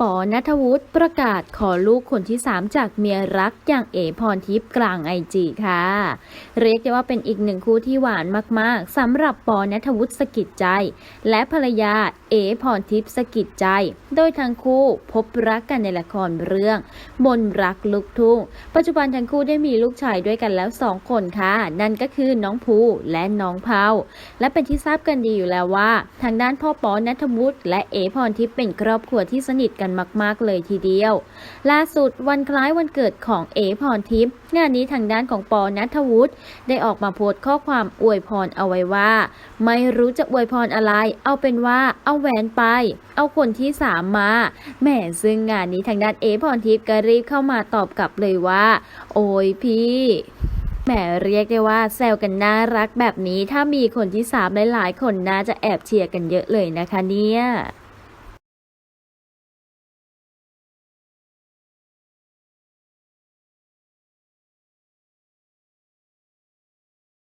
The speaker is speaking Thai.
ปอนัทวุฒิประกาศขอลูกคนที่ 3 จากเมียรักอย่างเอพรทิพย์กลางไอจีค่ะ เรียกได้ว่าเป็นอีกหนึ่งคู่ที่หวานมากๆสำหรับปอนัทวุฒิสกิจใจ และภรรยาเอพรทิพย์สกิจใจ โดยทั้งคู่พบรักกันในละครเรื่องมนรักลูกทุ่ง ปัจจุบันทั้งคู่ได้มีลูกชายด้วยกันแล้ว 2 คนค่ะ นั่นก็คือน้องภูและน้องเผาและเป็นที่ทราบกันดีอยู่แล้วว่า ทางด้านพ่อปอนัทวุฒิและเอพรทิพย์เป็นครอบครัวที่สนิทกันกันมาก ๆ เลยทีเดียว ล่าสุดวันคล้ายวันเกิดของเอพรทิพย์งานนี้ทางด้านของปอนัทวุฒิได้ออกมาโพสต์ข้อความอวยพรเอาไว้ว่า ไม่รู้จะอวยพรอะไร เอาเป็นว่าเอาแหวนไป เอาคนที่สามมาแหมซึ่งงานนี้ทางด้านเอพรทิพย์ก็รีบเข้ามาตอบกลับเลยว่า โอ้ยพี่แหมเรียกได้ว่าแซวกันน่ารักแบบนี้ถ้ามีคนที่สามหลายๆ คนน่าจะแอบเชียร์กันเยอะเลยนะคะเนี่ย